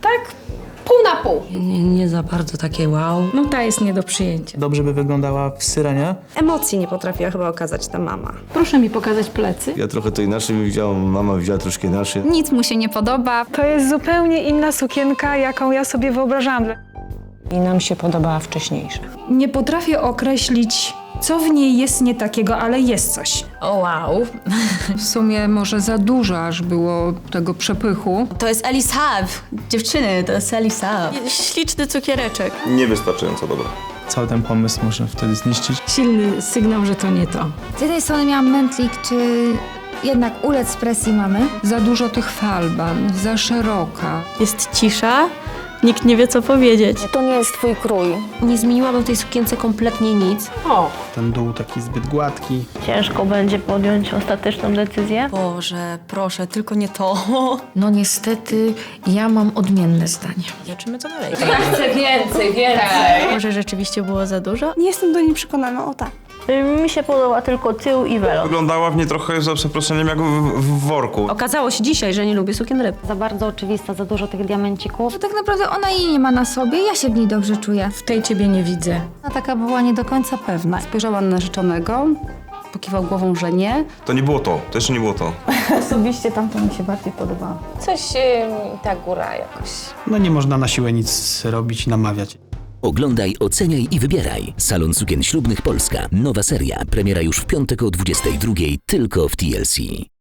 Tak, pół na pół. Nie, nie za bardzo takie wow. No ta jest nie do przyjęcia. Dobrze by wyglądała w syrenie. Emocji nie potrafiła chyba okazać ta mama. Proszę mi pokazać plecy. Ja trochę to inaczej widziałam, mama widziała troszkę inaczej. Nic mu się nie podoba. To jest zupełnie inna sukienka, jaką ja sobie wyobrażałam. I nam się podobała wcześniejsza. Nie potrafię określić, co w niej jest nie takiego, ale jest coś. O wow. W sumie może za dużo aż było tego przepychu. To jest Alice Hab. Dziewczyny, to jest Alice Hab. Śliczny cukiereczek. Niewystarczająco dobra. Cały ten pomysł można wtedy zniszczyć. Silny sygnał, że to nie to. Z jednej strony miałam mętlik, czy jednak ulec presji mamy. Za dużo tych falban, za szeroka. Jest cisza. Nikt nie wie, co powiedzieć. To nie jest twój krój. Nie zmieniłabym w tej sukience kompletnie nic. Ten dół taki zbyt gładki. Ciężko będzie podjąć ostateczną decyzję. Boże, proszę, tylko nie to. No niestety ja mam odmienne zdanie. Zobaczymy co dalej. Może rzeczywiście było za dużo? Nie jestem do niej przekonana, o tak. Y, Mi się podoba tylko tył i welon. Wyglądała w nie trochę, za przeproszeniem, jak w, w worku. Okazało się dzisiaj, że nie lubię sukien ryb. Za bardzo oczywista, za dużo tych diamencików. Że tak naprawdę ona jej nie ma na sobie, ja się w niej dobrze czuję. W tej ciebie nie widzę. Ona taka była nie do końca pewna. Spojrzała na narzeczonego, pokiwał głową, że nie. To nie było to, to jeszcze nie było to. Osobiście tamto mi się bardziej podobało. Coś ta góra jakoś. No nie można na siłę nic robić i namawiać. Oglądaj, oceniaj i wybieraj. Salon Sukien Ślubnych Polska. Nowa seria. Premiera już w piątek o 22.00 tylko w TLC.